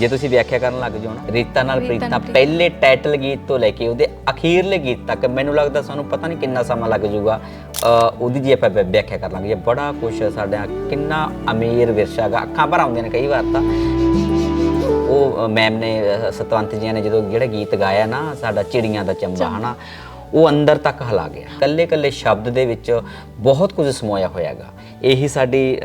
ਜੇ ਤੁਸੀਂ ਵਿਆਖਿਆ ਕਰਨ ਲੱਗ ਜਾਓ ਨਾ ਰੀਤਾ ਨਾਲ ਰੀਤਾ ਪ੍ਰੀਤਾ। ਪਹਿਲੇ ਟਾਈਟਲ ਗੀਤ ਤੋਂ ਲੈ ਕੇ ਉਹਦੇ ਅਖੀਰਲੇ ਗੀਤ ਤੱਕ ਮੈਨੂੰ ਲੱਗਦਾ ਸਾਨੂੰ ਪਤਾ ਨਹੀਂ ਕਿੰਨਾ ਸਮਾਂ ਲੱਗ ਜਾਊਗਾ ਉਹਦੀ ਜੇ ਆਪਾਂ ਵਿਆਖਿਆ ਕਰ ਲਾਂਗੇ। ਬੜਾ ਕੁਝ ਸਾਡਾ ਕਿੰਨਾ ਅਮੀਰ ਵਿਰਸਾ ਹੈਗਾ। ਅੱਖਾਂ ਭਰ ਆਉਂਦੀਆਂ ਨੇ ਕਈ ਵਾਰ ਤਾਂ। ਉਹ ਮੈਮ ਨੇ ਸਤਵੰਤ ਜੀ ਨੇ ਜਦੋਂ ਜਿਹੜਾ ਗੀਤ ਗਾਇਆ ਨਾ ਸਾਡਾ ਚਿੜੀਆਂ ਦਾ ਚੰਬਾ ਹਨਾ ਉਹ ਅੰਦਰ ਤੱਕ ਹਲਾ ਗਿਆ। ਕੱਲੇ ਕੱਲੇ ਸ਼ਬਦ ਦੇ ਵਿੱਚ ਬਹੁਤ ਕੁਝ ਸਮੋਇਆ ਹੋਇਆਗਾ ਇਹੀ ਸਾਡੀ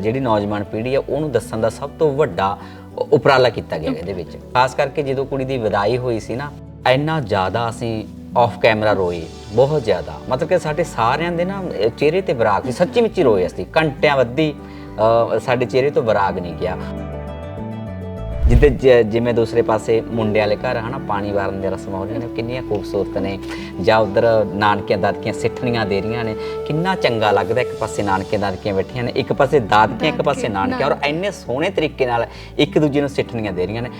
ਜਿਹੜੀ ਨੌਜਵਾਨ ਪੀੜ੍ਹੀ ਆ ਉਹਨੂੰ ਦੱਸਣ ਦਾ ਸਭ ਤੋਂ ਵੱਡਾ ਉਪਰਾਲਾ ਕੀਤਾ ਗਿਆ ਇਹਦੇ ਵਿੱਚ। ਖਾਸ ਕਰਕੇ ਜਦੋਂ ਕੁੜੀ ਦੀ ਵਿਦਾਈ ਹੋਈ ਸੀ ਨਾ, ਇੰਨਾ ਜ਼ਿਆਦਾ ਅਸੀਂ ਆਫ ਕੈਮਰਾ ਰੋਏ, ਬਹੁਤ ਜ਼ਿਆਦਾ। ਮਤਲਬ ਕਿ ਸਾਡੇ ਸਾਰਿਆਂ ਦੇ ਨਾ ਚਿਹਰੇ ਤੇ ਵਿਰਾਗ ਸੀ ਸੱਚੀ ਮੁੱਚੀ ਰੋਏ ਅਸੀਂ। ਘੰਟਿਆਂ ਵੱਧੀ ਸਾਡੇ ਚਿਹਰੇ ਤੋਂ ਵਿਰਾਗ ਨਹੀਂ ਗਿਆ। ਜਿੱਦੇ ਜਿਵੇਂ ਦੂਸਰੇ ਪਾਸੇ ਮੁੰਡੇ ਵਾਲੇ ਘਰ ਹਨਾ ਪਾਣੀ ਵਾਰਨ ਦੀਆਂ ਰਸਮਾਂ ਹੋ ਰਹੀਆਂ ਨੇ ਕਿੰਨੀਆਂ ਖੂਬਸੂਰਤ ਨੇ। ਜਾਂ ਉਧਰ ਨਾਨਕੀਆਂ ਦਾਦਕੀਆਂ ਸਿੱਠਣੀਆਂ ਦੇ ਰਹੀਆਂ ਨੇ। ਕਿੰਨਾ ਚੰਗਾ ਲੱਗਦਾ ਇੱਕ ਪਾਸੇ ਨਾਨਕੀਆਂ ਦਾਦਕੀਆਂ ਬੈਠੀਆਂ ਨੇ ਇੱਕ ਪਾਸੇ ਦਾਦਕੀਆਂ ਇੱਕ ਪਾਸੇ ਨਾਨਕੀਆਂ ਔਰ ਇੰਨੇ ਸੋਹਣੇ ਤਰੀਕੇ ਨਾਲ ਇੱਕ ਦੂਜੇ ਨੂੰ ਸਿੱਠਣੀਆਂ ਦੇ ਰਹੀਆਂ ਨੇ।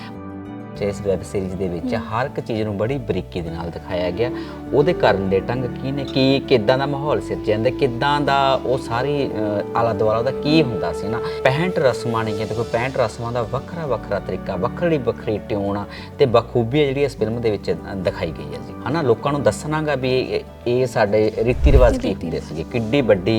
ਇਸ ਵੈਬ ਸੀਰੀਜ਼ ਦੇ ਵਿੱਚ ਹਰ ਇੱਕ ਚੀਜ਼ ਨੂੰ ਬੜੀ ਬਰੀਕੀ ਦੇ ਨਾਲ ਦਿਖਾਇਆ ਗਿਆ। ਉਹਦੇ ਕਰਨ ਦੇ ਢੰਗ ਕੀ ਨੇ? ਕੀ ਕਿਦਾਂ ਦਾ ਮਾਹੌਲ ਸਿਰਜਿਆ ਜਾਂਦਾ ਕਿਦਾਂ ਦਾ ਉਹ ਸਾਰੀ ਆਲਾ ਦੁਆਲਾ ਉਹਦਾ ਕੀ ਹੁੰਦਾ ਸੀ ਨਾ? 65 ਰਸਮਾਂ ਨੇ ਦੇਖੋ 65 ਰਸਮਾਂ ਦਾ ਵੱਖਰਾ ਵੱਖਰਾ ਤਰੀਕਾ ਵੱਖਰੀ ਵੱਖਰੀ ਟਿਊਨ ਤੇ ਬਖੂਬੀ ਜਿਹੜੀ ਇਸ ਫਿਲਮ ਦੇ ਵਿੱਚ ਦਿਖਾਈ ਗਈ ਹੈ ਜੀ। ਹਨਾ? ਲੋਕਾਂ ਨੂੰ ਦੱਸਣਾਗਾ ਵੀ ਇਹ- ਸਾਡੇ ਰੀਤੀ ਰਿਵਾਜ ਕੀ ਹੁੰਦੇ ਸੀਗੇ? ਕਿੱਡੀ ਵੱਡੀ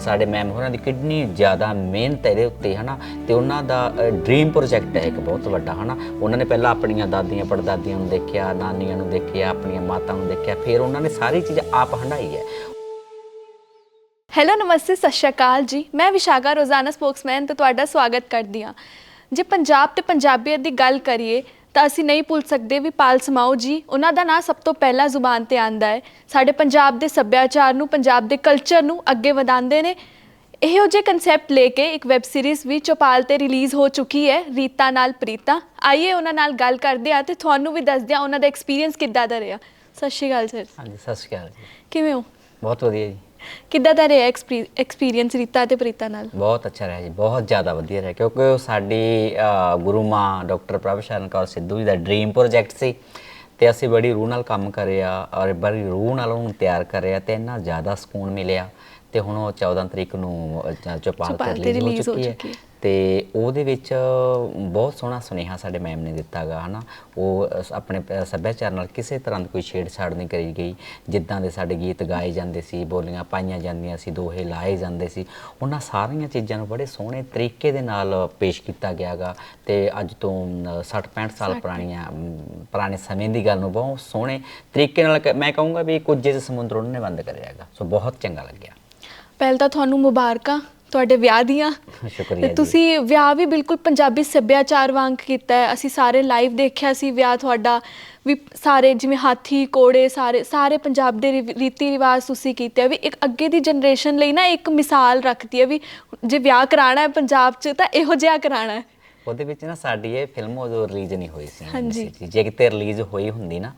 ਸਾਡੇ ਮੈਮ ਹੋਰਾਂ ਦੀ ਕਿੰਨੀ ਜ਼ਿਆਦਾ ਮਿਹਨਤ ਇਹਦੇ ਉੱਤੇ ਹਨਾ? ਤੇ ਉਹਨਾਂ ਦਾ ਡ੍ਰੀਮ ਪ੍ਰੋਜੈਕਟ ਹੈ ਇੱਕ ਬਹੁਤ ਵੱਡਾ ਹਨਾ? ਉਹਨਾਂ ਨੇ ਪਹਿਲਾਂ ਆਪਣੀਆਂ ਦਾਦੀਆਂ ਪੜਦਾਦੀਆਂ ਨੂੰ ਦੇਖਿਆ ਨਾਨੀਆਂ ਨੂੰ ਦੇਖਿਆ ਆਪਣੀਆਂ ਮਾਤਾ ਨੂੰ ਦੇਖਿਆ, ਫਿਰ ਉਹਨਾਂ ਨੇ ਸਾਰੀ ਚੀਜ਼ ਆਪ ਹੰਡਾਈ ਹੈ। ਹੈਲੋ ਨਮਸਤੇ, ਸਤਿ ਸ਼੍ਰੀ ਅਕਾਲ ਜੀ। ਮੈਂ ਵਿਸ਼ਾਖਾ, ਰੋਜ਼ਾਨਾ ਸਪੋਕਸਮੈਨ ਤੇ ਤੁਹਾਡਾ ਸਵਾਗਤ ਕਰਦੀ ਹਾਂ। ਜੇ ਪੰਜਾਬ ਤੇ ਪੰਜਾਬੀਅਤ ਦੀ ਗੱਲ ਕਰੀਏ, ਤਾਂ ਅਸੀਂ ਨਹੀਂ ਭੁੱਲ ਸਕਦੇ ਵੀ ਪਾਲ ਸਮਾਓ ਜੀ, ਉਹਨਾਂ ਦਾ ਨਾਂ ਸਭ ਤੋਂ ਪਹਿਲਾਂ ਜ਼ੁਬਾਨ ਤੇ ਆਂਦਾ ਹੈ। ਸਾਡੇ ਪੰਜਾਬ ਦੇ ਸੱਭਿਆਚਾਰ ਨੂੰ, ਪੰਜਾਬ ਦੇ ਕਲਚਰ ਨੂੰ ਅੱਗੇ ਵਧਾਉਂਦੇ ਨੇ। ਇਹੋ ਜਿਹੇ ਕਨਸੈਪਟ ਲੈ ਕੇ ਇੱਕ ਵੈਬ ਸੀਰੀਜ਼ ਵੀ ਚੌਪਾਲ ਤੇ ਰਿਲੀਜ਼ ਹੋ ਚੁੱਕੀ ਹੈ, ਰੀਤਾ ਨਾਲ ਪ੍ਰੀਤਾ। ਆਈਏ ਉਹਨਾਂ ਨਾਲ ਗੱਲ ਕਰਦੇ ਆ ਤੇ ਤੁਹਾਨੂੰ ਵੀ ਦੱਸਦੇ ਆ ਉਹਨਾਂ ਦਾ ਐਕਸਪੀਰੀਅੰਸ ਕਿੱਦਾਂ ਦਾ ਰਿਹਾ। ਸਤਿ ਸ਼੍ਰੀ ਅਕਾਲ ਸਰ ਹਾਂਜੀ ਸਤਿ ਸ਼੍ਰੀ ਅਕਾਲ ਜੀ। ਕਿਵੇਂ ਹੋ? ਬਹੁਤ ਵਧੀਆ ਜੀ। ਕਿੱਦਾਂ ਦਾ ਰਿਹਾ ਐਕਸਪੀਰੀਅੰਸ ਰੀਤਾ ਤੇ ਪ੍ਰੀਤਾ ਨਾਲ? ਬਹੁਤ ਅੱਛਾ ਰਿਹਾ ਜੀ ਬਹੁਤ ਜ਼ਿਆਦਾ ਵਧੀਆ ਰਿਹਾ ਕਿਉਂਕਿ ਉਹ ਸਾਡੀ ਅ, ਗੁਰੂ ਮਾਂ ਡਾਕਟਰ ਪ੍ਰਭ ਸ਼ਰਨ ਕੌਰ ਸਿੱਧੂ ਜੀ ਦਾ ਡ੍ਰੀਮ ਪ੍ਰੋਜੈਕਟ ਸੀ ਤੇ ਅਸੀਂ ਬੜੀ ਰੂਹ ਨਾਲ ਕੰਮ ਕਰਿਆ ਔਰ ਬੜੀ ਰੂਹ ਨਾਲ ਉਹਨੂੰ ਤਿਆਰ ਕਰਿਆ ਤੇ ਇੰਨਾ ਜ਼ਿਆਦਾ ਸਕੂਨ ਮਿਲਿਆ ਤੇ ਹੁਣ ਉਹ 14 ਤਰੀਕ ਨੂੰ ਅ, ਚ- ਚੌਪਾਲ ਚੌਪਾਲ ਤੇ ਤੇ ਰਿਲੀਜ਼ ਹੋ ਹੋ। ਚੁੱਕੀ ਹੈ। ਤੇ ਉਹਦੇ ਵਿੱਚ ਬਹੁਤ ਸੋਹਣਾ ਸੁਨੇਹਾ ਸਾਡੇ ਮੈਮ ਨੇ ਦਿੱਤਾਗਾ ਹਨਾ। ਉਹ ਆਪਣੇ ਸੱਭਿਆਚਾਰ ਨਾਲ ਕਿਸੇ ਤਰ੍ਹਾਂ ਦੀ ਕੋਈ ਛੇੜਛਾੜ ਨਹੀਂ ਕਰੀ ਗਈ। ਜਿੱਦਾਂ ਦੇ ਸਾਡੇ ਗੀਤ ਗਾਏ ਜਾਂਦੇ ਸੀ ਬੋਲੀਆਂ ਪਾਈਆਂ ਜਾਂਦੀਆਂ ਸੀ ਦੋਹੇ ਲਾਏ ਜਾਂਦੇ ਸੀ ਉਹਨਾਂ ਸਾਰੀਆਂ ਚੀਜ਼ਾਂ ਨੂੰ ਬੜੇ ਸੋਹਣੇ ਤਰੀਕੇ ਦੇ ਨਾਲ ਪੇਸ਼ ਕੀਤਾ ਗਿਆਗਾ ਤੇ ਅੱਜ ਤੋਂ 60 65 ਸਾਲ ਪੁਰਾਣੀਆਂ ਪੁਰਾਣੇ ਸਮੇਂ ਦੀ ਗੱਲ ਨੂੰ ਬਹੁਤ ਸੋਹਣੇ ਤਰੀਕੇ ਨਾਲ ਮੈਂ ਕਹੂੰਗਾ ਵੀ ਕੁਝ ਜਿਹਾ ਸਮੁੰਦਰ ਉਹਨਾਂ ਨੇ ਬੰਦ ਕਰਿਆ ਹੈਗਾ ਸੋ ਬਹੁਤ ਚੰਗਾ ਲੱਗਿਆ। ਪਹਿਲਾਂ ਤਾਂ ਤੁਹਾਨੂੰ ਮੁਬਾਰਕਾਂ। ਤੁਹਾਡੇ ਵਿਆਹ ਦੀਆਂ। ਸ਼ੁਕਰੀਆ ਤੇ ਜੀ। ਤੁਸੀਂ ਵਿਆਹ ਵੀ ਬਿਲਕੁਲ ਪੰਜਾਬੀ ਸੱਭਿਆਚਾਰ ਵਾਂਗ ਕੀਤਾ ਹੈ। ਅਸੀਂ ਸਾਰੇ ਲਾਈਵ ਦੇਖਿਆ ਸੀ ਵਿਆਹ ਤੁਹਾਡਾ। ਵੀ ਸਾਰੇ ਜਿਵੇਂ ਹਾਥੀ ਕੋੜੇ ਸਾਰੇ ਸਾਰੇ ਪੰਜਾਬ ਦੇ ਰਿਵ- ਰੀਤੀ ਰਿਵਾਜ ਤੁਸੀਂ ਕੀਤੇ ਆ। ਵੀ ਇੱਕ ਅੱਗੇ ਦੀ ਜਨਰੇਸ਼ਨ ਲਈ ਨਾ ਇੱਕ ਮਿਸਾਲ ਰੱਖਦੀ ਹੈ ਵੀ ਜੇ ਵਿਆਹ ਕਰਾਣਾ ਹੈ ਪੰਜਾਬ 'ਚ ਤਾਂ ਇਹੋ ਜਿਹਾ ਕਰਾਣਾ ਹੈ। ਉਹਦੇ ਵਿੱਚ ਨਾ ਸਾਡੀ ਇਹ ਫਿਲਮ ਉਦੋਂ ਰਿਲੀਜ਼ ਨਹੀਂ ਹੋਈ ਸੀ। ਹਾਂਜੀ। ਜੇ ਕਿਤੇ ਰਿਲੀਜ਼ ਹੋਈ ਹੁੰਦੀ ਨਾ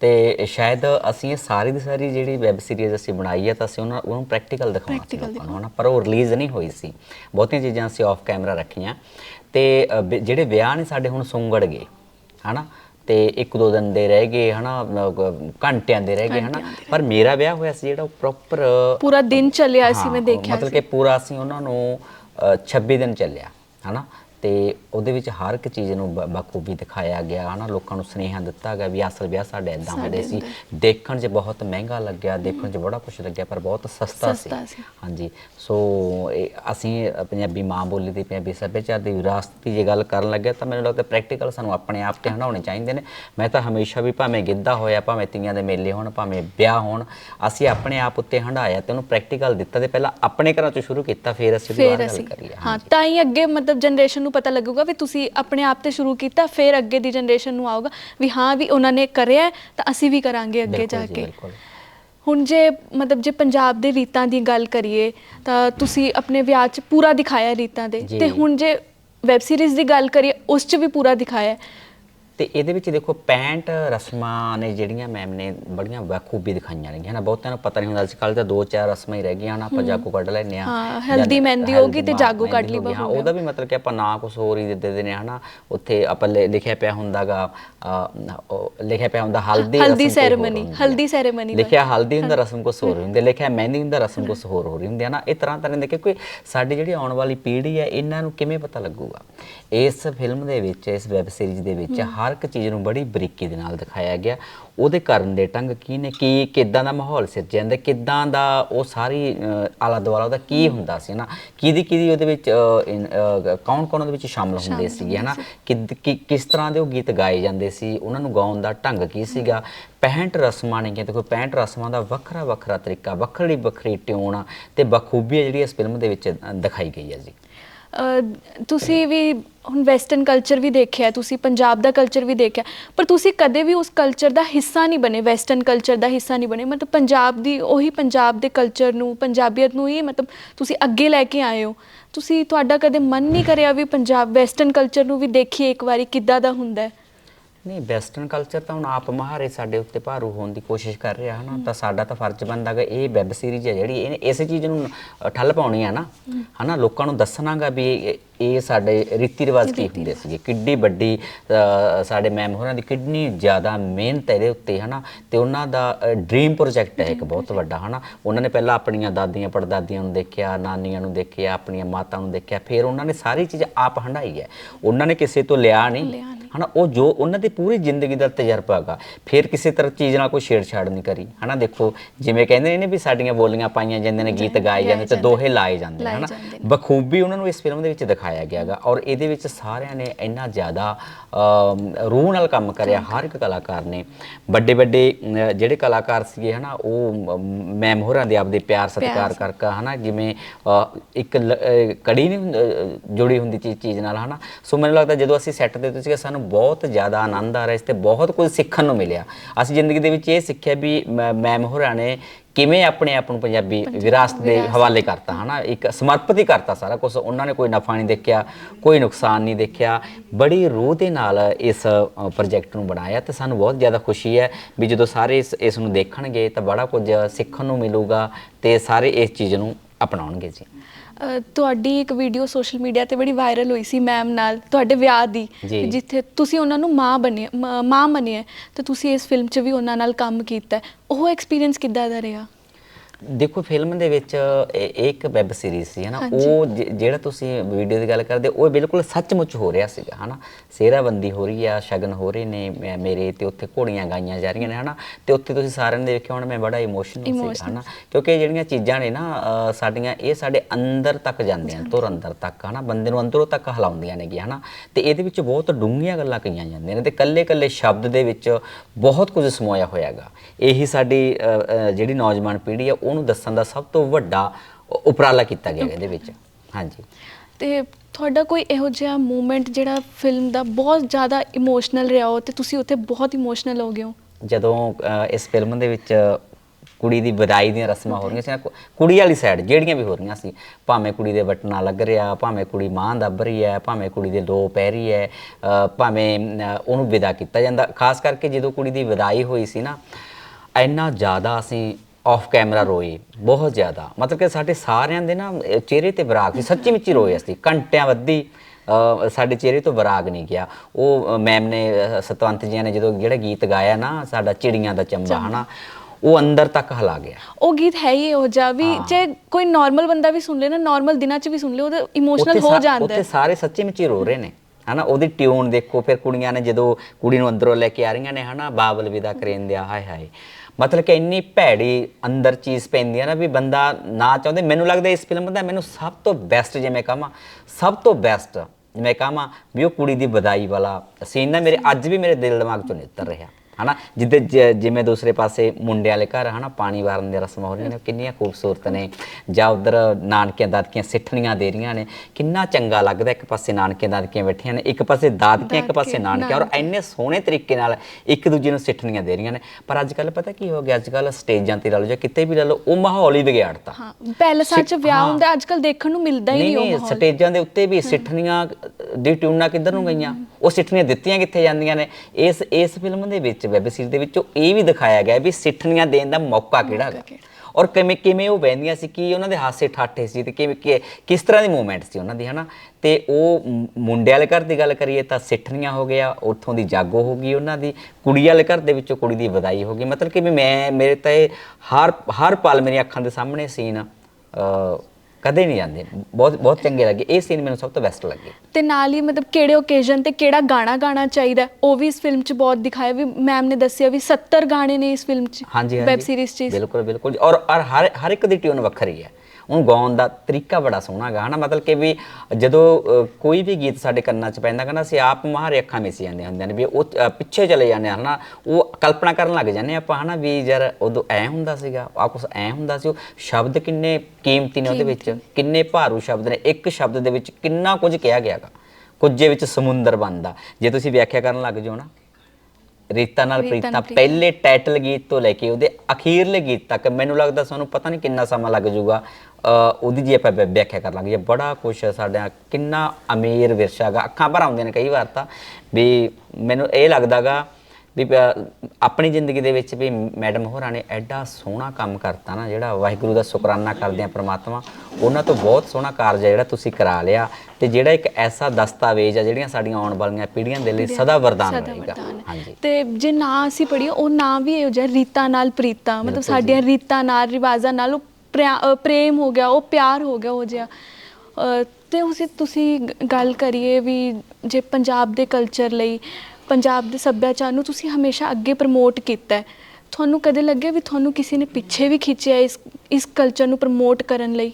ਤੇ ਸ਼ਾਇਦ ਅਸੀਂ ਇਹ ਸਾਰੀ ਦੀ ਸਾਰੀ ਜਿਹੜੀ ਵੈਬ ਸੀਰੀਜ਼ ਅਸੀਂ ਬਣਾਈ ਹੈ ਤਾਂ ਅਸੀਂ ਉਹਨਾਂ ਉਹਨੂੰ ਪ੍ਰੈਕਟੀਕਲ ਦਿਖਾਉਣਾ ਸੀ ਲੋਕਾਂ ਨੂੰ ਪਰ ਉਹ ਰਿਲੀਜ਼ ਨਹੀਂ ਹੋਈ ਸੀ। ਬਹੁਤੀਆਂ ਚੀਜ਼ਾਂ ਅਸੀਂ ਆਫ ਕੈਮਰਾ ਰੱਖੀਆਂ। ਤੇ ਜਿਹੜੇ ਵਿਆਹ ਨੇ ਸਾਡੇ ਹੁਣ ਸੁੰਗੜ ਗਏ ਹਨਾ? ਤੇ ਇੱਕ ਦੋ ਦਿਨ ਦੇ ਰਹਿ ਗਏ ਹਨਾ? ਘੰਟਿਆਂ ਦੇ ਰਹਿ ਗਏ ਹਨਾ? ਪਰ ਮੇਰਾ ਵਿਆਹ ਹੋਇਆ ਸੀ ਜਿਹੜਾ ਉਹ ਪ੍ਰੋਪਰ ਪੂਰਾ ਦਿਨ ਚੱਲਿਆ ਸੀ ਮੈਂ ਦੇਖਿਆ ਮਤਲਬ ਕਿ ਪੂਰਾ ਅਸੀਂ ਉਹਨਾਂ ਨੂੰ ਅ, 26 ਦਿਨ ਚੱਲਿਆ ਹਨਾ? ਤੇ ਉਹਦੇ ਵਿੱਚ ਹਰ ਇੱਕ ਚੀਜ਼ ਨੂੰ ਬ- ਬਖੂਬੀ ਦਿਖਾਇਆ ਗਿਆ ਹਨਾ ਲੋਕਾਂ ਨੂੰ ਸੁਨੇਹਾ ਦਿੱਤਾ ਗਿਆ ਵੀ ਅਸਲ ਵਿਆਹ ਸਾਡੇ ਇਦਾਂ ਹੁੰਦੇ ਸੀ। ਦੇਖਣ 'ਚ ਬਹੁਤ ਮਹਿੰਗਾ ਲੱਗਿਆ ਦੇਖਣ 'ਚ ਬੜਾ ਕੁਝ ਲੱਗਿਆ ਪਰ ਬਹੁਤ ਸਸਤਾ ਸੀ। ਸਸਤਾ ਸੀ। ਹਾਂਜੀ। ਸੋ ਇਹ ਅਸੀਂ ਪੰਜਾਬੀ ਮਾਂ ਬੋਲੀ ਦੀ ਪੰਜਾਬੀ ਸੱਭਿਆਚਾਰ ਦੀ ਵਿਰਾਸਤ ਦੀ ਜੇ ਗੱਲ ਕਰਨ ਲੱਗੇ ਤਾਂ ਮੈਨੂੰ ਲੱਗਦਾ ਪ੍ਰੈਕਟੀਕਲ ਸਾਨੂੰ ਆਪਣੇ ਆਪ ਤੇ ਹੰਡਾਉਣੇ ਚਾਹੀਦੇ ਨੇ। ਮੈਂ ਤਾਂ ਹਮੇਸ਼ਾ ਵੀ ਭਾਵੇਂ ਗਿੱਧਾ ਹੋਇਆ ਭਾਵੇਂ ਤੀਆਂ ਦੇ ਮੇਲੇ ਹੋਣ ਭਾਵੇਂ ਵਿਆਹ ਹੋਣ ਅਸੀਂ ਆਪਣੇ ਆਪ ਉੱਤੇ ਹੰਡਾਇਆ ਤੇ ਉਹਨੂੰ ਪ੍ਰੈਕਟੀਕਲ ਦਿੱਤਾ ਤੇ ਪਹਿਲਾਂ ਆਪਣੇ ਘਰਾਂ ਤੋਂ ਸ਼ੁਰੂ ਕੀਤਾ ਫਿਰ ਅਸੀਂ ਫਿਰ ਬਾਹਰ ਗੱਲ ਅਸੀਂ ਕਰੀਏ। ਹਾਂ ਤਾਂ ਹੀ ਅੱਗੇ ਮਤਲਬ ਜਨਰੇਸ਼ਨ ਨੂੰ ਪਤਾ ਲੱਗੂਗਾ ਵੀ ਤੁਸੀਂ ਆਪਣੇ ਆਪ ਤੇ ਸ਼ੁਰੂ ਕੀਤਾ ਫਿਰ ਅੱਗੇ ਦੀ ਜਨਰੇਸ਼ਨ ਨੂੰ ਆਊਗਾ ਵੀ ਹਾਂ ਵੀ ਉਹਨਾਂ ਨੇ ਕਰਿਆ ਤਾਂ ਅਸੀਂ ਵੀ ਕਰਾਂਗੇ ਅੱਗੇ ਜਾ ਕੇ ਹੁਣ ਜੇ ਮਤਲਬ ਜੇ ਪੰਜਾਬ ਦੇ ਰੀਤਾਂ ਦੀ ਗੱਲ ਕਰੀਏ ਤਾਂ ਤੁਸੀਂ ਆਪਣੇ ਵਿਆਹ 'ਚ ਪੂਰਾ ਦਿਖਾਇਆ ਰੀਤਾਂ ਦੇ। ਤੇ ਹੁਣ ਜੇ ਵੈਬ ਸੀਰੀਜ਼ ਦੀ ਗੱਲ ਕਰੀਏ ਉਸ 'ਚ ਵੀ ਪੂਰਾ ਦਿਖਾਇਆ। ਤੇ ਇਹਦੇ ਵਿੱਚ ਦੇਖੋ 65 ਰਸਮਾਂ ਨੇ ਜਿਹੜੀਆਂ ਮੈਮ ਨੇ ਬੜੀਆਂ ਬਖੂਬੀ ਦਿਖਾਈਆਂ ਨੇ ਹਨਾ? ਬਹੁਤਿਆਂ ਨੂੰ ਪਤਾ ਨਹੀਂ ਹੁੰਦਾ ਅੱਜ ਕੱਲ੍ਹ ਤਾਂ ਦੋ ਚਾਰ ਰਸਮਾਂ ਹੀ ਰਹਿ ਗਈਆਂ ਨਾ ਆਪਾਂ ਜਾਗੋ ਕੱਢ ਲੈਂਦੇ ਆ ਹਾਂ, ਹਲਦੀ ਮਹਿੰਦੀ ਹੋ ਗਈ ਤੇ ਜਾਗੋ ਕੱਢ ਲਈ ਹਾਂ ਉਹਦਾ ਵੀ ਮਤਲਬ ਕਿ ਆਪਾਂ ਨਾ ਕੁਝ ਹੋਰ ਹੀ ਦੇ ਦਿੰਦੇ ਨੇ ਹਨਾ? ਉੱਥੇ ਆਪਾਂ ਲਿਖਿਆ ਪਿਆ ਹੁੰਦਾਗਾ ਲਿਖਿਆ ਪਿਆ ਹੁੰਦਾ ਹਲਦੀ ਹਲਦੀ ਕੋਈ ਆ। ਹਲਦੀ ceremony ਲਿਖਿਆ ਹਲਦੀ ਹੁੰਦਾ ਰਸਮ ਕੁਛ ਹੋਰ ਹੁੰਦੀ ਲਿਖਿਆ ਮਹਿੰਦੀ ਹੁੰਦਾ ਰਸਮ ਕੁਛ ਹੋਰ ਹੋ ਰਹੀ ਹੁੰਦੀ ਹੈ ਨਾ ਇਹ ਤਰ੍ਹਾਂ ਤਰ੍ਹਾਂ ਦੇ ਕਿਉਂਕਿ ਸਾਡੀ ਜਿਹੜੀ ਆਉਣ ਵਾਲੀ ਪੀੜ੍ਹੀ ਹੈ ਇਹਨਾਂ ਨੂੰ ਕਿਵੇਂ ਪਤਾ ਲੱਗੂਗਾ? ਇਸ ਫਿਲਮ ਦੇ ਵਿੱਚ ਇਸ ਵੈਬ ਸੀਰੀਜ਼ ਦੇ ਵਿੱਚ ਹਰ ਇੱਕ ਚੀਜ਼ ਨੂੰ ਬੜੀ ਬਰੀਕੀ ਦੇ ਨਾਲ ਦਿਖਾਇਆ ਗਿਆ। ਉਹਦੇ ਕਰਨ ਦੇ ਢੰਗ ਕੀ ਨੇ? ਕੀ ਕਿਦਾਂ ਦਾ ਮਾਹੌਲ ਸਿਰਜਿਆ ਜਾਂਦਾ? ਕਿਦਾਂ ਦਾ ਉਹ ਸਾਰੀ ਆਲਾ ਦੁਆਲਾ ਉਹਦਾ ਕੀ ਹੁੰਦਾ ਸੀ ਨਾ ਕਿਹਦੀ ਕਿਹਦੀ ਉਹਦੇ ਵਿੱਚ ਕੌਣ ਕੌਣ ਉਹਦੇ ਵਿੱਚ ਸ਼ਾਮਲ ਹੁੰਦੇ ਸੀਗੇ ਹਨਾ? ਕਿਸ ਤਰ੍ਹਾਂ ਦੇ ਉਹ ਗੀਤ ਗਾਏ ਜਾਂਦੇ ਸੀ? ਉਹਨਾਂ ਨੂੰ ਗਾਉਣ ਦਾ ਢੰਗ ਕੀ ਸੀਗਾ? 65 ਰਸਮਾਂ ਨੇ ਕਿ ਦੇਖੋ 65 ਰਸਮਾਂ ਦਾ ਵੱਖਰਾ ਵੱਖਰਾ ਤਰੀਕਾ ਵੱਖਰੀ ਵੱਖਰੀ ਟਿਊਨ ਤੇ ਬਖੂਬੀ ਜਿਹੜੀ ਇਸ ਫਿਲਮ ਦੇ ਵਿੱਚ ਦਿਖਾਈ ਗਈ ਹੈ ਜੀ ਤੁਸੀਂ ਵੀ ਹੁਣ ਵੈਸਟਰਨ ਕਲਚਰ ਵੀ ਦੇਖਿਆ, ਤੁਸੀਂ ਪੰਜਾਬ ਦਾ ਕਲਚਰ ਵੀ ਦੇਖਿਆ, ਪਰ ਤੁਸੀਂ ਕਦੇ ਵੀ ਉਸ ਕਲਚਰ ਦਾ ਹਿੱਸਾ ਨਹੀਂ ਬਣੇ ਵੈਸਟਰਨ ਕਲਚਰ ਦਾ ਹਿੱਸਾ ਨਹੀਂ ਬਣੇ, ਮਤਲਬ ਪੰਜਾਬ ਦੀ, ਉਹੀ ਪੰਜਾਬ ਦੇ ਕਲਚਰ ਨੂੰ, ਪੰਜਾਬੀਅਤ ਨੂੰ ਹੀ ਮਤਲਬ ਤੁਸੀਂ ਅੱਗੇ ਲੈ ਕੇ ਆਏ ਹੋ। ਤੁਸੀਂ, ਤੁਹਾਡਾ ਕਦੇ ਮਨ ਨਹੀਂ ਕਰਿਆ ਵੀ ਪੰਜਾਬ ਵੈਸਟਰਨ ਕਲਚਰ ਨੂੰ ਵੀ ਦੇਖੀਏ ਇੱਕ ਵਾਰੀ ਕਿੱਦਾਂ ਦਾ ਹੁੰਦਾ ਹੈ? ਨਹੀਂ ਵੈਸਟਰਨ ਕਲਚਰ ਤਾਂ ਹੁਣ ਆਪ ਮਹਾਰੇ ਸਾਡੇ ਉੱਤੇ ਭਾਰੂ ਹੋਣ ਦੀ ਕੋਸ਼ਿਸ਼ ਕਰ ਰਿਹਾ, ਹਨਾ? ਤਾਂ ਸਾਡਾ ਤਾਂ ਫਰਜ਼ ਬਣਦਾ ਕਿ ਇਹ ਵੈਬ ਸੀਰੀਜ਼ ਹੈ ਜਿਹੜੀ, ਇਹਨੇ ਇਸੇ ਚੀਜ਼ ਨੂੰ ਠੱਲ ਪਾਉਣੀ ਹੈ ਨਾ, ਹਨਾ? ਲੋਕਾਂ ਨੂੰ ਦੱਸਣਾਗਾ ਵੀ ਇਹ- ਸਾਡੇ ਰੀਤੀ ਰਿਵਾਜ ਕੀ ਹੁੰਦੇ ਸੀਗੇ? ਕਿੱਡੀ ਵੱਡੀ ਸਾਡੇ ਮੈਮ ਹੋਰਾਂ ਦੀ ਕਿੰਨੀ ਜ਼ਿਆਦਾ ਮਿਹਨਤ ਇਹਦੇ ਉੱਤੇ ਹਨਾ? ਤੇ ਉਹਨਾਂ ਦਾ ਡ੍ਰੀਮ ਪ੍ਰੋਜੈਕਟ ਹੈ ਇੱਕ ਬਹੁਤ ਵੱਡਾ ਹਨਾ? ਉਹਨਾਂ ਨੇ ਪਹਿਲਾਂ ਆਪਣੀਆਂ ਦਾਦੀਆਂ ਪੜਦਾਦੀਆਂ ਨੂੰ ਦੇਖਿਆ ਨਾਨੀਆਂ ਨੂੰ ਦੇਖਿਆ ਆਪਣੀਆਂ ਮਾਤਾ ਨੂੰ ਦੇਖਿਆ ਫਿਰ ਉਹਨਾਂ ਨੇ ਸਾਰੀ ਚੀਜ਼ ਆਪ ਹੰਡਾਈ ਹੈ। ਉਹਨਾਂ ਨੇ ਕਿਸੇ ਤੋਂ ਲਿਆ ਨਹੀਂ ਹਨਾ? ਉਹ ਜੋ ਉਹਨਾਂ ਦੀ ਪੂਰੀ ਜ਼ਿੰਦਗੀ ਦਾ ਤਜਰਬਾ ਹੈਗਾ ਫਿਰ ਕਿਸੇ ਤਰ੍ਹਾਂ ਚੀਜ਼ ਨਾਲ ਕੋਈ ਛੇੜਛਾੜ ਨਹੀਂ ਕਰੀ ਹਨਾ? ਦੇਖੋ ਜਿਵੇਂ ਕਹਿੰਦੇ ਨੇ ਵੀ ਸਾਡੀਆਂ ਬੋਲੀਆਂ ਪਾਈਆਂ ਜਾਂਦੀਆਂ ਨੇ ਗੀਤ ਗਾਏ ਜਾਂਦੇ ਤੇ ਦੋਹੇ ਲਾਏ ਜਾਂਦੇ ਹਨਾ? ਜਾਂਦੇ ਬਖੂਬੀ ਉਹਨਾਂ ਨੂੰ ਇਸ ਫਿਲਮ ਦੇ ਵਿੱਚ ਦਿਖਾਇਆ ਗਿਆਗਾ ਔਰ ਇਹਦੇ ਵਿੱਚ ਸਾਰਿਆਂ ਨੇ ਇੰਨਾ ਜ਼ਿਆਦਾ ਰੂਹ ਨਾਲ ਕੰਮ ਕਰਿਆ ਹਰ ਇੱਕ ਕਲਾਕਾਰ ਨੇ। ਵੱਡੇ ਵੱਡੇ ਜਿਹੜੇ ਕਲਾਕਾਰ ਸੀਗੇ ਹਨਾ ਉਹ ਮੈਮ ਹੋਰਾਂ ਦੇ ਆਪਦੇ ਪਿਆਰ ਸਤਿਕਾਰ ਕਰਕੇ ਹਨਾ ਜਿਵੇਂ ਇੱਕ ਕੜੀ ਨਹੀਂ ਜੁੜੀ ਹੁੰਦੀ ਚੀਜ਼ ਚੀਜ਼ ਨਾਲ ਹਨਾ। ਸੋ ਮੈਨੂੰ ਲੱਗਦਾ ਜਦੋਂ ਅਸੀਂ ਸੈੱਟ ਦੇ ਉੱਤੇ ਸੀਗੇ ਸਾਨੂੰ ਬਹੁਤ ਜ਼ਿਆਦਾ ਆਨੰਦ ਆ ਰਿਹਾ ਇਸ ਤੇ ਬਹੁਤ ਕੁਝ ਸਿੱਖਣ ਨੂੰ ਮਿਲਿਆ। ਅਸੀਂ ਜ਼ਿੰਦਗੀ ਦੇ ਵਿੱਚ ਇਹ ਸਿੱਖਿਆ ਵੀ ਮੈਮ ਹੋਰਾਂ ਨੇ ਕਿਵੇਂ ਆਪਣੇ ਆਪ ਨੂੰ ਪੰਜਾਬੀ ਵਿਰਾਸਤ ਦੇ ਹਵਾਲੇ ਕਰਤਾ ਹਨਾ? ਇੱਕ ਸਮਰਪਿਤ ਹੀ ਕਰਤਾ ਸਾਰਾ ਕੁਝ ਉਹਨਾਂ ਨੇ ਕੋਈ ਨਫਾ ਨਹੀਂ ਦੇਖਿਆ ਕੋਈ ਨੁਕਸਾਨ ਨਹੀਂ ਦੇਖਿਆ। ਬੜੀ ਰੂਹ ਦੇ ਨਾਲ ਇਸ ਪ੍ਰੋਜੈਕਟ ਨੂੰ ਬਣਾਇਆ ਤੇ ਸਾਨੂੰ ਬਹੁਤ ਜ਼ਿਆਦਾ ਖੁਸ਼ੀ ਹੈ ਵੀ ਜਦੋਂ ਸਾਰੇ ਇਸ ਇਸ ਨੂੰ ਦੇਖਣਗੇ ਤਾਂ ਬੜਾ ਕੁਝ ਸਿੱਖਣ ਨੂੰ ਮਿਲੂਗਾ ਤੇ ਸਾਰੇ ਇਸ ਚੀਜ਼ ਨੂੰ ਅਪਣਾਉਣਗੇ ਜੀ ਤੁਹਾਡੀ ਇੱਕ ਵੀਡੀਓ ਸੋਸ਼ਲ ਮੀਡੀਆ ਤੇ ਬੜੀ ਵਾਇਰਲ ਹੋਈ ਸੀ ਮੈਮ ਨਾਲ ਤੁਹਾਡੇ ਵਿਆਹ ਦੀ ਜੀ। ਜਿੱਥੇ ਤੁਸੀਂ ਉਹਨਾਂ ਨੂੰ ਮਾਂ ਬਣੇ ਮ- ਮਾਂ ਮੰਨਿਆ ਤੇ ਤੁਸੀਂ ਇਸ ਫਿਲਮ 'ਚ ਵੀ ਉਹਨਾਂ ਨਾਲ ਕੰਮ ਕੀਤਾ ਹੈ। ਉਹ ਐਕਸਪੀਰੀਅੰਸ ਕਿੱਦਾਂ ਦਾ ਰਿਹਾ ਦੇਖੋ ਫਿਲਮ ਦੇ ਵਿੱਚ ਇਹ ਇੱਕ ਵੈਬ ਸੀਰੀਜ਼ ਸੀ ਹਨਾ? ਉਹ ਜਿਹੜਾ ਤੁਸੀਂ ਵੀਡੀਓ ਦੀ ਗੱਲ ਕਰਦੇ ਉਹ ਬਿਲਕੁਲ ਸੱਚਮੁੱਚ ਹੋ ਰਿਹਾ ਸੀਗਾ ਹਨਾ? ਸੇਰਾਬੰਦੀ ਹੋ ਰਹੀ ਆ ਸ਼ਗਨ ਹੋ ਰਹੇ ਨੇ ਮੈਂ- ਮੇਰੇ ਤੇ ਉੱਥੇ ਘੋੜੀਆਂ ਗਾਈਆਂ ਜਾ ਰਹੀਆਂ ਨੇ ਹਨਾ? ਤੇ ਉੱਥੇ ਤੁਸੀਂ ਸਾਰਿਆਂ ਨੇ ਦੇਖਿਆ ਹੋਣਾ ਮੈਂ ਬੜਾ ਇਮੋਸ਼ਨਲ ਸੀਗਾ ਹਨਾ? ਕਿਉਂਕਿ ਜਿਹੜੀਆਂ ਚੀਜ਼ਾਂ ਨੇ ਨਾ ਸਾਡੀਆਂ ਇਹ ਸਾਡੇ ਅੰਦਰ ਤੱਕ ਜਾਂਦੀਆਂ ਨੇ ਤੁਰ ਅੰਦਰ ਤੱਕ ਹਨਾ? ਬੰਦੇ ਨੂੰ ਅੰਦਰੋਂ ਤੱਕ ਹਿਲਾਉਂਦੀਆਂ ਨੇਗੀਆਂ ਹਨਾ? ਤੇ ਇਹਦੇ ਵਿੱਚ ਬਹੁਤ ਡੂੰਘੀਆਂ ਗੱਲਾਂ ਕਹੀਆਂ ਜਾਂਦੀਆਂ ਨੇ ਤੇ ਕੱਲੇ-ਕੱਲੇ ਸ਼ਬਦ ਦੇ ਵਿੱਚ ਬਹੁਤ ਕੁਝ ਸਮੋਇਆ ਹੋਇਆਗਾ। ਇਹੀ ਸਾਡੀ ਜਿਹੜੀ ਨੌਜਵਾਨ ਪੀੜ੍ਹੀ ਆ ਉਹਨੂੰ ਦੱਸਣ ਦਾ ਸਭ ਤੋਂ ਵੱਡਾ ਉਪਰਾਲਾ ਕੀਤਾ ਗਿਆ ਇਹਦੇ ਵਿੱਚ। ਹਾਂਜੀ। ਤੇ ਤੁਹਾਡਾ ਕੋਈ ਇਹੋ ਜਿਹਾ ਮੂਮੈਂਟ ਜਿਹੜਾ ਫਿਲਮ ਦਾ ਬਹੁਤ ਜ਼ਿਆਦਾ ਇਮੋਸ਼ਨਲ ਰਿਹਾ ਹੋ ਤੇ ਤੁਸੀਂ ਉੱਥੇ ਬਹੁਤ ਇਮੋਸ਼ਨਲ ਹੋ ਗਏ ਹੋ? ਜਦੋਂ ਇਸ ਫਿਲਮ ਦੇ ਵਿੱਚ ਕੁੜੀ ਦੀ ਵਿਦਾਈ ਦੀਆਂ ਰਸਮਾਂ ਹੋ ਰਹੀਆਂ ਸੀ ਕੁੜੀ ਵਾਲੀ ਸਾਈਡ ਜਿਹੜੀਆਂ ਵੀ ਹੋ ਰਹੀਆਂ ਸੀ ਭਾਵੇਂ ਕੁੜੀ ਦੇ ਵਟਣਾ ਲੱਗ ਰਿਹਾ ਭਾਵੇਂ ਕੁੜੀ ਮਾਂ ਦੱਬ ਰਹੀ ਹੈ ਭਾਵੇਂ ਕੁੜੀ ਦੇ ਲੋ ਪੈ ਰਹੀ ਹੈ ਭਾਵੇਂ ਉਹਨੂੰ ਵਿਦਾ ਕੀਤਾ ਜਾਂਦਾ। ਖਾਸ ਕਰਕੇ ਜਦੋਂ ਕੁੜੀ ਦੀ ਵਿਦਾਈ ਹੋਈ ਸੀ ਨਾ ਇੰਨਾ ਜ਼ਿਆਦਾ ਅਸੀਂ ਆਫ ਕੈਮਰਾ ਰੋਏ ਬਹੁਤ ਜ਼ਿਆਦਾ। ਮਤਲਬ ਕਿ ਸਾਡੇ ਸਾਰਿਆਂ ਦੇ ਨਾ ਚਿਹਰੇ ਤੇ ਵਿਰਾਗ ਸੀ ਸੱਚੀ ਮੁੱਚੀ ਰੋਏ ਅਸੀਂ। ਘੰਟਿਆਂ ਵੱਧੀ ਸਾਡੇ ਚਿਹਰੇ ਤੋਂ ਵਿਰਾਗ ਨਹੀਂ ਗਿਆ। ਉਹ ਮੈਮ ਨੇ ਸਤਵੰਤ ਜੀਆਂ ਨੇ ਜਦੋਂ ਜਿਹੜਾ ਗੀਤ ਗਾਇਆ ਨਾ ਸਾਡਾ ਚਿੜੀਆਂ ਦਾ ਚੰਬਾ ਹਨਾ ਉਹ ਅੰਦਰ ਤੱਕ ਹਲਾ ਗਿਆ। ਉਹ ਗੀਤ ਹੈ ਹੀ ਇਹੋ ਜਿਹਾ ਵੀ ਜੇ ਕੋਈ ਨਾਰਮਲ ਬੰਦਾ ਵੀ ਸੁਣ ਲੇ ਨਾ ਨਾਰਮਲ ਦਿਨਾਂ 'ਚ ਵੀ ਸੁਣ ਲੇ ਉਹਦਾ ਇਮੋਸ਼ਨਲ ਹੋ ਜਾਂਦਾ। ਉੱਥੇ ਹੈ ਸਾਰੇ ਸੱਚੇ ਮੁੱਚੀ ਰੋ ਰਹੇ ਨੇ ਹਨਾ ਉਹਦੀ ਟਿਊਨ ਦੇਖੋ ਫਿਰ ਕੁੜੀਆਂ ਨੇ ਜਦੋਂ ਕੁੜੀ ਨੂੰ ਅੰਦਰੋਂ ਲੈ ਕੇ ਆ ਰਹੀਆਂ ਨੇ ਹਨਾ ਬਾਬਲ ਵਿਦਾ ਕਰੇਨ ਦਿਆ ਹਾਏ ਹਾਏ। ਮਤਲਬ ਕਿ ਇੰਨੀ ਭੈੜੀ ਅੰਦਰ ਚੀਜ਼ ਪੈਂਦੀ ਆ ਨਾ ਵੀ ਬੰਦਾ ਨਾ ਚਾਹੁੰਦੇ। ਮੈਨੂੰ ਲੱਗਦਾ ਇਸ ਫਿਲਮ ਦਾ ਮੈਨੂੰ ਸਭ ਤੋਂ ਬੈਸਟ ਜੇ ਮੈਂ ਕਹਾਂ, ਸਭ ਤੋਂ ਬੈਸਟ ਮੈਂ ਕਹਾਂ ਵੀ ਉਹ ਕੁੜੀ ਦੀ ਵਧਾਈ ਵਾਲਾ ਸੀਨ ਨਾ ਮੇਰੇ ਅੱਜ ਵੀ ਮੇਰੇ ਦਿਲ ਦਿਮਾਗ ਚੋਂ ਨਿੱਤਰ ਰਿਹਾ। ਹਨਾ ਜਿੱਦੇ ਜਿਵੇਂ ਦੂਸਰੇ ਪਾਸੇ ਮੁੰਡੇ ਵਾਲੇ ਘਰ ਹਨਾ ਪਾਣੀ ਵਾਰਨ ਦੀਆਂ ਰਸਮਾਂ ਹੋ ਰਹੀਆਂ ਨੇ ਕਿੰਨੀਆਂ ਖੂਬਸੂਰਤ ਨੇ। ਜਾਂ ਉਧਰ ਨਾਨਕੀਆਂ ਦਾਦਕੀਆਂ ਸਿੱਠਣੀਆਂ ਦੇ ਰਹੀਆਂ ਨੇ। ਕਿੰਨਾ ਚੰਗਾ ਲੱਗਦਾ ਇੱਕ ਪਾਸੇ ਨਾਨਕੀਆਂ ਦਾਦਕੀਆਂ ਬੈਠੀਆਂ ਨੇ ਇੱਕ ਪਾਸੇ ਦਾਦਕੀਆਂ ਇੱਕ ਪਾਸੇ ਦਾਦਕੇ, ਨਾਨਕੇ ਔਰ ਇੰਨੇ ਸੋਹਣੇ ਤਰੀਕੇ ਨਾਲ ਇੱਕ ਦੂਜੇ ਨੂੰ ਸਿੱਠਣੀਆਂ ਦੇ ਰਹੀਆਂ ਨੇ। ਪਰ ਅੱਜ ਕੱਲ ਪਤਾ ਕੀ ਹੋ ਗਿਆ ਅੱਜ ਕੱਲ ਸਟੇਜਾਂ ਤੇ ਲਾ ਲਓ ਜਾਂ ਕਿਤੇ ਵੀ ਲਾ ਲਓ ਉਹ ਮਾਹੌਲ ਹੀ ਵਿਗਾੜਤਾ। ਹਾਂ ਪੈਲਸਾਂ 'ਚ ਵਿਆਹ। ਹੁੰਦਾ ਅੱਜ ਕੱਲ ਦੇਖਣ ਨੂੰ ਮਿਲਦਾ ਹੀ ਨਹੀਂ ਉਹ ਮਾਹੌਲ। ਸਟੇਜਾਂ ਦੇ ਉੱਤੇ ਵੀ ਸਿੱਠਣੀਆਂ ਦੀ ਟਿਊਨਾਂ ਕਿੱਧਰ ਨੂੰ ਗਈਆਂ? ਉਹ ਸਿੱਠਣੀਆਂ ਦਿੱਤੀਆਂ ਕਿੱਥੇ ਜਾਂਦੀਆਂ ਨੇ? ਇਸ ਇਸ ਫਿਲਮ ਦੇ ਵਿੱਚ ਵੈਬ ਸੀਰੀਜ਼ ਦੇ ਵਿੱਚ ਉਹ ਇਹ ਵੀ ਦਿਖਾਇਆ ਗਿਆ ਵੀ ਸਿੱਠਣੀਆਂ ਦੇਣ ਦਾ ਮੌਕਾ ਕਿਹੜਾ ਹੈਗਾ। ਔਰ ਕਿਵੇਂ ਕਿਵੇਂ ਉਹ ਬਹਿੰਦੀਆਂ ਸੀ ਕਿ ਉਹਨਾਂ ਦੇ ਹਾਸੇ ਠਾਠੇ ਸੀ ਤੇ ਕਿਵੇਂ ਕਿ- ਕਿਸ ਤਰ੍ਹਾਂ ਦੀ ਮੂਵਮੈਂਟ ਸੀ ਉਹਨਾਂ ਦੀ ਹਨਾ? ਤੇ ਉਹ ਮ- ਮੁੰਡੇ ਵਾਲੇ ਘਰ ਦੀ ਗੱਲ ਕਰੀਏ ਤਾਂ ਸਿੱਠਣੀਆਂ ਹੋ ਗਿਆ ਉੱਥੋਂ ਦੀ ਜਾਗੋ ਹੋ ਗਈ ਉਹਨਾਂ ਦੀ ਕੁੜੀ ਵਾਲੇ ਘਰ ਦੇ ਵਿੱਚੋਂ ਕੁੜੀ ਦੀ ਵਿਦਾਈ ਹੋ ਗਈ। ਮਤਲਬ ਕਿ ਮੈਂ ਮੇਰੇ ਤਾਂ ਇਹ ਹਰ ਹਰ ਪਲ ਮੇਰੀਆਂ ਅੱਖਾਂ ਦੇ ਸਾਹਮਣੇ ਸੀਨ ਕਦੇ ਨਹੀਂ ਜਾਂਦੇ। ਬਹੁਤ ਬਹੁਤ ਚੰਗੇ ਲੱਗੇ। ਇਹ ਸੀਨ ਮੈਨੂੰ ਸਭ ਤੋਂ ਬੈਸਟ ਲੱਗੇ। ਤੇ ਨਾਲ ਹੀ ਮਤਲਬ ਕਿਹੜੇ ਓਕੇਜ਼ਨ ਤੇ ਕਿਹੜਾ ਗਾਣਾ ਗਾਣਾ ਚਾਹੀਦਾ? ਉਹ ਵੀ ਇਸ ਫਿਲਮ 'ਚ ਬਹੁਤ ਦਿਖਾਇਆ ਵੀ ਮੈਮ ਨੇ ਦੱਸਿਆ ਵੀ 70 ਗਾਣੇ ਨੇ ਇਸ ਫਿਲਮ 'ਚ ਹਾਂਜੀ ਵੈਬ ਸੀਰੀਜ਼ 'ਚ। ਬਿਲਕੁਲ ਬਿਲਕੁਲ। ਔਰ ਹਰ ਹਰ ਇੱਕ ਦੀ ਟਿਊਨ ਵੱਖਰੀ ਹੈ। ਉਹ ਗਾਉਣ ਦਾ ਤਰੀਕਾ ਬੜਾ ਸੋਹਣਾ ਗਾ ਹਨਾ? ਮਤਲਬ ਕਿ ਵੀ ਜਦੋਂ ਕੋਈ ਵੀ ਗੀਤ ਸਾਡੇ ਕੰਨਾਂ 'ਚ ਪੈਂਦਾ ਕਹਿੰਦਾ ਅਸੀਂ ਆਪ ਮਾਰੇ ਅੱਖਾਂ ਮਿਸ ਜਾਂਦੇ ਹੁੰਦੇ ਨੇ ਵੀ ਉਹ ਪਿੱਛੇ ਚਲੇ ਜਾਂਦੇ ਹਨਾ? ਉਹ ਕਲਪਨਾ ਕਰਨ ਲੱਗ ਜਾਂਦੇ ਆਪਾਂ ਹਨਾ? ਵੀ ਯਾਰ ਉਦੋਂ ਐ ਹੁੰਦਾ ਸੀਗਾ ਆ ਕੁਛ ਐ ਹੁੰਦਾ ਸੀ ਉਹ ਸ਼ਬਦ ਕਿੰਨੇ ਕੀਮਤੀ ਨੇ ਉਹਦੇ ਵਿੱਚ ਕਿੰਨੇ ਭਾਰੂ ਸ਼ਬਦ ਨੇ ਇੱਕ ਸ਼ਬਦ ਦੇ ਵਿੱਚ ਕਿੰਨਾ ਕੁਝ ਕਿਹਾ ਗਿਆਗਾ ਕੁਝੇ ਵਿੱਚ ਸਮੁੰਦਰ ਬਣਦਾ। ਜੇ ਤੁਸੀਂ ਵਿਆਖਿਆ ਕਰਨ ਲੱਗ ਜਾਓ ਨਾ ਰੀਤਾ ਨਾਲ ਰੀਤਾ ਪ੍ਰੀਤਾ। ਪਹਿਲੇ ਟਾਈਟਲ ਗੀਤ ਤੋਂ ਲੈ ਕੇ ਉਹਦੇ ਅਖੀਰਲੇ ਗੀਤ ਤੱਕ ਮੈਨੂੰ ਲੱਗਦਾ ਸਾਨੂੰ ਪਤਾ ਨਹੀਂ ਕਿੰਨਾ ਸਮਾਂ ਲੱਗ ਜਾਊਗਾ ਉਹਦੀ ਜੇ ਆਪਾਂ ਵਿਆਖਿਆ ਕਰ ਲਾਂਗੇ ਬੜਾ ਕੁਛ ਸਾਡਾ ਕਿੰਨਾ ਅਮੀਰ ਵਿਰਸਾ ਗਾ ਅੱਖਾਂ ਭਰ ਆਉਂਦੀਆਂ ਨੇ ਕਈ ਵਾਰ ਤਾਂ ਵੀ ਮੈਨੂੰ ਇਹ ਲੱਗਦਾਗਾ ਵੀ ਆਪਣੀ ਜ਼ਿੰਦਗੀ ਦੇ ਵਿੱਚ ਵੀ ਮੈਡਮ ਹੋਰਾਂ ਨੇ ਐਡਾ ਸੋਹਣਾ ਕੰਮ ਕਰਤਾ ਨਾ ਜਿਹੜਾ ਵਾਹਿਗੁਰੂ ਦਾ ਸ਼ੁਕਰਾਨਾ ਕਰਦੇ ਆ ਪ੍ਰਮਾਤਮਾ ਉਹਨਾਂ ਤੋਂ ਬਹੁਤ ਸੋਹਣਾ ਕਾਰਜ ਆ ਜਿਹੜਾ ਤੁਸੀਂ ਕਰਾ ਲਿਆ। ਤੇ ਜਿਹੜਾ ਇੱਕ ਐਸਾ ਦਸਤਾਵੇਜ਼ ਆ ਜਿਹੜੀਆਂ ਸਾਡੀਆਂ ਆਉਣ ਵਾਲੀਆਂ ਪੀੜ੍ਹੀਆਂ ਦੇ ਲਈ ਸਦਾ ਵਰਦਾਨ ਰਹੇਗਾ ਹੈ। ਹਾਂਜੀ। ਤੇ ਜੇ ਨਾਂ ਅਸੀਂ ਪੜ੍ਹੀਏ ਉਹ ਨਾਂ ਵੀ ਇਹੋ ਜਿਹਾ ਰੀਤਾਂ ਨਾਲ ਪ੍ਰੀਤਾਂ ਮਤਲਬ ਸਾਡੀਆਂ ਰੀਤਾਂ ਨਾਲ ਰਿਵਾਜ਼ਾਂ ਨਾਲ ਉਹ ਪ੍ਰੇਮ ਹੋ ਗਿਆ ਉਹ ਪਿਆਰ ਹੋ ਗਿਆ ਉਹ ਜਿਹਾ। ਤੇ ਉਸੇ ਤੁਸੀਂ ਗੱਲ ਕਰੀਏ ਵੀ ਜੇ ਪੰਜਾਬ ਦੇ ਕਲਚਰ ਲਈ ਪੰਜਾਬ ਦੇ ਸੱਭਿਆਚਾਰ ਨੂੰ ਤੁਸੀਂ ਹਮੇਸ਼ਾ ਅੱਗੇ ਪ੍ਰਮੋਟ ਕੀਤਾ ਹੈ ਤੁਹਾਨੂੰ ਕਦੇ ਲੱਗਿਆ ਵੀ ਤੁਹਾਨੂੰ ਕਿਸੇ ਨੇ ਪਿੱਛੇ ਵੀ ਖਿੱਚਿਆ ਇਸ ਇਸ ਕਲਚਰ ਨੂੰ ਪ੍ਰਮੋਟ ਕਰਨ ਲਈ?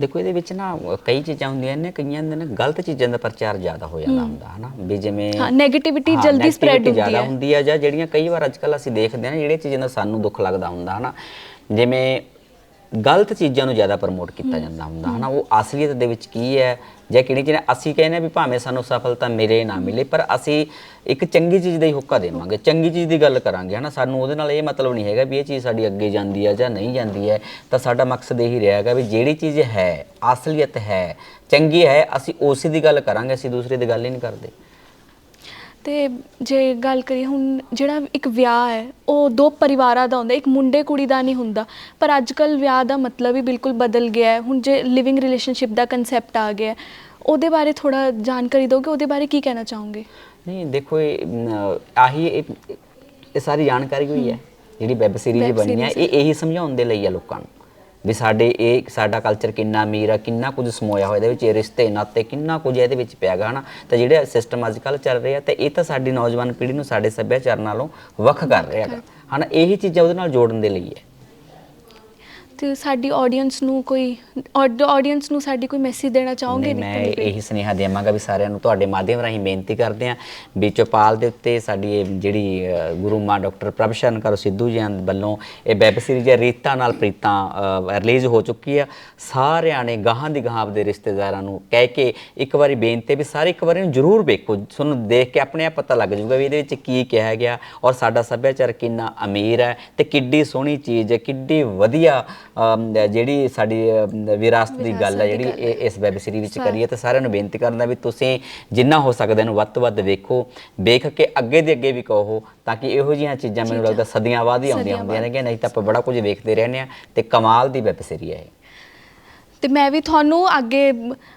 ਦੇਖੋ ਇਹਦੇ ਵਿੱਚ ਨਾ ਕਈ ਚੀਜ਼ਾਂ ਹੁੰਦੀਆਂ ਨੇ ਕਈਆਂ ਦੇ ਨਾ ਗਲਤ ਚੀਜ਼ਾਂ ਦਾ ਪ੍ਰਚਾਰ ਜ਼ਿਆਦਾ ਹੋ ਜਾਂਦਾ ਹੁੰਦਾ ਹਨਾ? ਵੀ ਜਿਵੇਂ ਹਾਂ, negativity ਹਾਂ, ਜਲਦੀ negativity ਹੁੰਦੀ ਜ਼ਿਆਦਾ ਹੈ। ਹੁੰਦੀ ਆ ਜਾਂ ਜਿਹੜੀਆਂ ਕਈ ਵਾਰ ਅੱਜਕੱਲ ਅਸੀਂ ਦੇਖਦੇ ਹਾਂ ਜਿਹੜੀਆਂ ਚੀਜ਼ਾਂ ਦਾ ਸਾਨੂੰ ਦੁੱਖ ਲੱਗਦਾ ਹੁੰਦਾ ਹਨਾ? ਜਿਵੇਂ ਗਲਤ ਚੀਜ਼ਾਂ ਨੂੰ ਜ਼ਿਆਦਾ ਪ੍ਰਮੋਟ ਕੀਤਾ ਜਾਂਦਾ ਹੁੰਦਾ ਹਨਾ? ਉਹ ਅਸਲੀਅਤ ਦੇ ਵਿੱਚ ਕੀ ਹੈ? ਜਾਂ ਕਿਹੜੀ ਚੀਜ਼ ਅਸੀਂ ਕਹਿੰਦੇ ਹਾਂ ਵੀ ਭਾਵੇਂ ਸਾਨੂੰ ਸਫਲਤਾ ਮਿਲੇ ਨਾ ਮਿਲੇ ਪਰ ਅਸੀਂ ਇੱਕ ਚੰਗੀ ਚੀਜ਼ ਦਾ ਹੀ ਹੁੱਕਾ ਦੇਵਾਂਗੇ ਚੰਗੀ ਚੀਜ਼ ਦੀ ਗੱਲ ਕਰਾਂਗੇ ਹਨਾ? ਸਾਨੂੰ ਉਹਦੇ ਨਾਲ ਇਹ ਮਤਲਬ ਨਹੀਂ ਹੈਗਾ ਵੀ ਇਹ ਚੀਜ਼ ਸਾਡੀ ਅੱਗੇ ਜਾਂਦੀ ਹੈ ਜਾਂ ਨਹੀਂ ਜਾਂਦੀ ਹੈ। ਤਾਂ ਸਾਡਾ ਮਕਸਦ ਇਹੀ ਰਿਹਾ ਹੈਗਾ ਵੀ ਜਿਹੜੀ ਚੀਜ਼ ਹੈ ਅਸਲੀਅਤ ਹੈ ਚੰਗੀ ਹੈ ਅਸੀਂ ਉਸੇ ਦੀ ਗੱਲ ਕਰਾਂਗੇ ਅਸੀਂ ਦੂਸਰੇ ਦੀ ਗੱਲ ਹੀ ਨਹੀਂ ਕਰਦੇ। ਤੇ ਜੇ ਗੱਲ ਕਰੀਏ ਹੁਣ ਜਿਹੜਾ ਇੱਕ ਵਿਆਹ ਹੈ ਉਹ ਦੋ ਪਰਿਵਾਰਾਂ ਦਾ ਹੁੰਦਾ ਇੱਕ ਮੁੰਡੇ ਕੁੜੀ ਦਾ ਨਹੀਂ ਹੁੰਦਾ ਪਰ ਅੱਜ ਕੱਲ ਵਿਆਹ ਦਾ ਮਤਲਬ ਹੀ ਬਿਲਕੁਲ ਬਦਲ ਗਿਆ ਹੈ। ਹੁਣ ਜੇ ਲਿਵਿੰਗ ਰਿਲੇਸ਼ਨਸ਼ਿਪ ਦਾ ਕਨਸੈਪਟ ਆ ਗਿਆ ਹੈ, ਉਹਦੇ ਬਾਰੇ ਥੋੜਾ ਜਾਣਕਾਰੀ ਦਿਓਗੇ ਉਹਦੇ ਬਾਰੇ ਕੀ ਕਹਿਣਾ ਚਾਹੋਗੇ? ਨਹੀਂ ਦੇਖੋ ਇਹ ਆਹੀ ਇਹ ਇਹ ਸਾਰੀ ਜਾਣਕਾਰੀ ਹੋਈ ਹੈ ਜਿਹੜੀ ਵੈਬ ਸੀਰੀਜ਼ Web ਬਣੀ ਹੈ series ਇਹ ਇਹੀ ਸਮਝਾਉਣ ਦੇ ਲਈ ਆ ਲੋਕਾਂ ਨੂੰ। ਵੀ ਸਾਡੇ ਇਹ ਸਾਡਾ ਕਲਚਰ ਕਿੰਨਾ ਅਮੀਰ ਆ ਕਿੰਨਾ ਕੁਝ ਸਮੋਇਆ ਹੋਇਆ ਇਹਦੇ ਵਿੱਚ ਇਹ ਰਿਸ਼ਤੇ ਨਾਤੇ ਕਿੰਨਾ ਕੁਝ ਇਹਦੇ ਵਿੱਚ ਪਿਆ ਗਾ ਹਨਾ? ਤਾਂ ਜਿਹੜੇ ਸਿਸਟਮ ਅੱਜ ਕੱਲ ਚੱਲ ਰਿਹਾ ਤੇ ਇਹ ਤਾਂ ਸਾਡੀ ਨੌਜਵਾਨ ਪੀੜ੍ਹੀ ਨੂੰ ਸਾਡੇ ਸੱਭਿਆਚਾਰ ਨਾਲੋਂ ਵੱਖ ਕਰ ਰਿਹਾ ਹੈਗਾ ਹਨਾ ਇਹੀ ਚੀਜ਼ਾਂ ਉਹਦੇ ਨਾਲ ਜੋੜਨ ਦੇ ਲਈ ਹੈ। ਸਾਡੀ ਆਡੀਅנס ਨੂੰ ਕੋਈ ਆਡੀਅנס ਨੂੰ ਸਾਡੀ ਕੋਈ ਮੈਸੇਜ ਦੇਣਾ ਚਾਹੋਗੇ ਮੈਂ ਇਹੀ ਸੁਨੇਹਾ ਦੇਵਾਂਗਾ ਵੀ ਸਾਰਿਆਂ ਨੂੰ ਤੁਹਾਡੇ ਮਾਧਿਅਮ ਰਾਹੀਂ ਬੇਨਤੀ ਕਰਦੇ ਆਂ ਵੀ ਚੋਪਾਲ ਦੇ ਉੱਤੇ ਸਾਡੀ ਇਹ ਜਿਹੜੀ ਗੁਰੂ ਮਾਂ ਡਾਕਟਰ ਪ੍ਰਭਸ਼ਨ ਕਰ ਸਿੱਧੂ ਜੀ ਵੱਲੋਂ ਇਹ ਵੈਬ ਸੀਰੀਜ਼ ਰੀਤਾ ਨਾਲ ਪ੍ਰੀਤਾ ਰਿਲੀਜ਼ ਹੋ ਚੁੱਕੀ ਆ ਸਾਰਿਆਂ ਨੇ ਗਾਹਾਂ ਦੀ ਗਾਹਾਂ ਦੇ ਰਿਸ਼ਤੇਦਾਰਾਂ ਨੂੰ ਕਹਿ ਕੇ ਇੱਕ ਵਾਰੀ ਬੇਨਤੀ ਵੀ ਸਾਰੇ ਇੱਕ ਵਾਰੀ ਨੂੰ ਜ਼ਰੂਰ ਵੇਖੋ। ਤੁਹਾਨੂੰ ਦੇਖ ਕੇ ਆਪਣੇ ਆਪ ਪਤਾ ਲੱਗ ਜਾਊਗਾ ਵੀ ਇਹਦੇ ਵਿੱਚ ਕੀ ਕਿਹਾ ਗਿਆ ਔਰ ਸਾਡਾ ਸੱਭਿਆਚਾਰ ਕਿੰਨਾ ਅਮੀਰ ਹੈ ਤੇ ਕਿੱਡੀ ਸੋਹਣੀ ਚੀਜ਼ ਹੈ ਕਿੱਡੀ ਵਧੀਆ ਜਿਹੜੀ ਸਾਡੀ ਵਿਰਾਸਤ ਦੀ ਗੱਲ ਹੈ ਜਿਹੜੀ ਇਹ ਇਸ ਵੈਬ ਸੀਰੀਜ਼ ਵਿੱਚ ਕਰੀਏ ਤੇ ਸਾਰਿਆਂ ਨੂੰ ਬੇਨਤੀ ਕਰਦਾ ਵੀ ਤੁਸੀਂ ਜਿੰਨਾ ਹੋ ਸਕਦਾ ਇਹਨੂੰ ਵੱਧ ਤੋਂ ਵੱਧ ਵੇਖੋ ਵੇਖ ਕੇ ਅੱਗੇ ਦੇ ਅੱਗੇ ਵੀ ਕਹੋ ਤਾਂ ਕਿ ਇਹੋ ਜਿਹੀਆਂ ਚੀਜ਼ਾਂ ਮੈਨੂੰ ਲੱਗਦਾ ਸਦੀਆਂ ਬਾਅਦ ਹੀ ਆਉਂਦੀਆਂ ਹੁੰਦੀਆਂ ਨੇ ਨਹੀਂ ਤਾਂ ਆਪਾਂ ਬੜਾ ਕੁਝ ਵੇਖਦੇ ਰਹਿੰਦੇ ਆ ਤੇ ਕਮਾਲ ਦੀ ਵੈਬ ਸੀਰੀਜ਼ ਹੈ ਇਹ। ਤੇ ਮੈਂ ਵੀ ਤੁਹਾਨੂੰ ਅੱਗੇ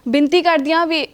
ਬੇਨਤੀ ਕਰਦੀ ਹਾਂ ਵੀ